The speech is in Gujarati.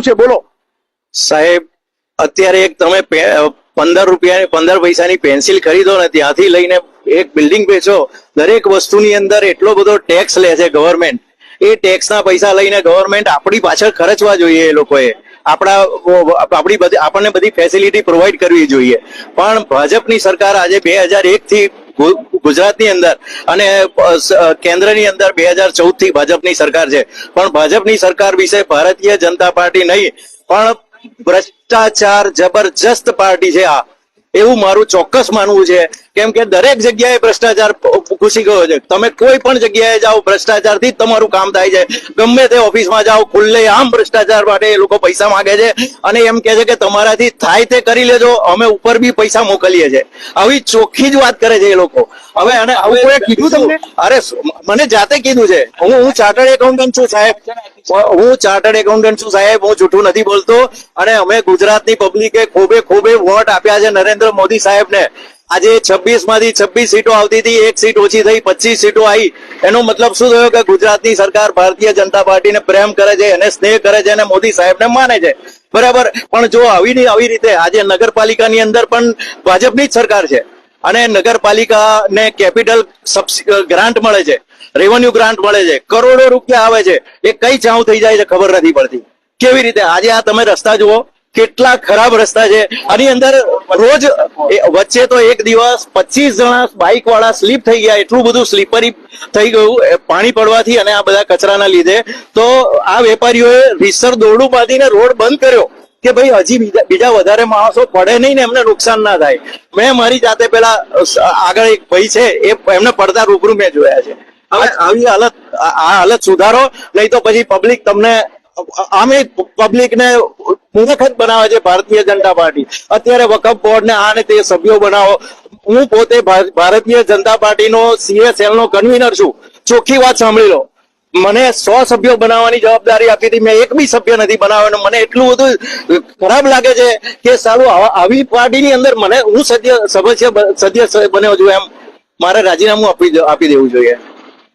છે? બોલો. સાહેબ, અત્યારે એક તમે પંદર રૂપિયા, પંદર પૈસાની પેન્સિલ ખરીદો ને ત્યાંથી લઈને એક બિલ્ડિંગ વેચો, દરેક વસ્તુની અંદર એટલો બધો ટેક્સ લે છે ગવર્મેન્ટ એ ટેક્સના પૈસા લઈને ગવર્મેન્ટ આપણી પાછળ ખર્ચવા જોઈએ એ લોકોએ. આપણા આપણી બધી, આપણને બધી ફેસિલિટી પ્રોવાઈડ કરવી જોઈએ. પણ ભાજપની સરકાર આજે બે હજાર એક થી ગુ- ગુજરાતની અંદર અને કેન્દ્રની અંદર બે હજાર ચૌદથી ભાજપની સરકાર છે. પણ ભાજપની સરકાર વિશે ભારતીય જનતા પાર્ટી નહીં, પણ ભ્રષ્ટાચાર જબરજસ્ત પાર્ટી છે આ. એવું મારું ચોક્કસ માનવું છે. કેમ કે દરેક જગ્યાએ ભ્રષ્ટાચાર ઘૂસી ગયો છે. તમે કોઈ પણ જગ્યાએ જાઓ ભ્રષ્ટાચારથી તમારું કામ થાય છે. ગમે તે ઓફિસમાં જાઓ ખુલ્લે આમ ભ્રષ્ટાચાર માટે એ લોકો પૈસા માંગે છે. અને એમ કે છે કે તમારાથી થાય તે કરી લેજો અમે ઉપર બી પૈસા મોકલીએ છીએ. આવી ચોખ્ખી જ વાત કરે છે એ લોકો. હવે અને હવે કીધું તમને? અરે મને જાતે કીધું છે. હું હું ચાર્ટર્ડ એકાઉન્ટન્ટ છું સાહેબ. હું ચાર્ટર્ડ એકાઉન્ટન્ટ છું સાહેબ, હું જૂઠું નથી બોલતો. અને અમે ગુજરાતની પબ્લિકે ખોબે ખોબે વોટ આપ્યા છે નરેન્દ્ર મોદી સાહેબને. આજે છવ્વીસમાંથી છવ્વીસ સીટો આવતી હતી, એક સીટ ઓછી થઈ, પચીસ સીટો આવી એનો મતલબ શું થયો કે ગુજરાતની સરકાર ભારતીય જનતા પાર્ટીને પ્રેમ કરે છે, એને સ્નેહ કરે છે અને મોદી સાહેબને માને છે. બરાબર? પણ જો આવી આવી રીતે આજે નગરપાલિકાની અંદર પણ ભાજપની જ સરકાર છે. અને નગરપાલિકાને કેપિટલ ગ્રાન્ટ મળે છે રેવન્યુ ગ્રાન્ટ મળે છે, કરોડો રૂપિયા આવે છે. એ કઈ ચાઉ થઈ જાય છે ખબર નથી પડતી. કેવી રીતે? આજે આ તમે રસ્તા જુઓ, કેટલા ખરાબ રસ્તા છે. આની અંદર રોજ વચ્ચે તો એક દિવસ પચીસ જણા બાઇક વાળા સ્લીપ થઈ ગયા. એટલું બધું સ્લીપરી થઈ ગયું પાણી પડવાથી અને આ બધા કચરાના લીધે. તો આ વેપારીઓએ રીસર દોરડું બાંધીને રોડ બંધ કર્યો. કે ભાઈ હજી બીજા બીજા વધારે માણસો પડે નહીં ને એમને નુકસાન ના થાય. મેં મારી જાતે પેલા આગળ એક ભાઈ છે એ એમને પડતા રૂબરૂ મેં જોયા છે. હવે આવી હાલત આ હાલત સુધારો નહીં તો પછી પબ્લિક તમને આમે પબ્લિક ને મૂર્ખત બનાવે છે ભારતીય જનતા પાર્ટી. અત્યારે વકફ બોર્ડ ને આ ને તે સભ્યો બનાવો. હું પોતે ભારતીય જનતા પાર્ટીનો સીએસએલ નો કન્વીનર છું. ચોખ્ખી વાત સાંભળી લો. મને સો સભ્યો બનાવવાની જવાબદારી આપી હતી, મેં એક બી સભ્ય નથી બનાવ્યો મને એટલું બધું ખરાબ લાગે છે કે સારું, આવા- પાર્ટીની અંદર મને હું સદસ્ય સદસ્ય બન્યો છું એમ મારે રાજીનામું આપી આપી દેવું જોઈએ.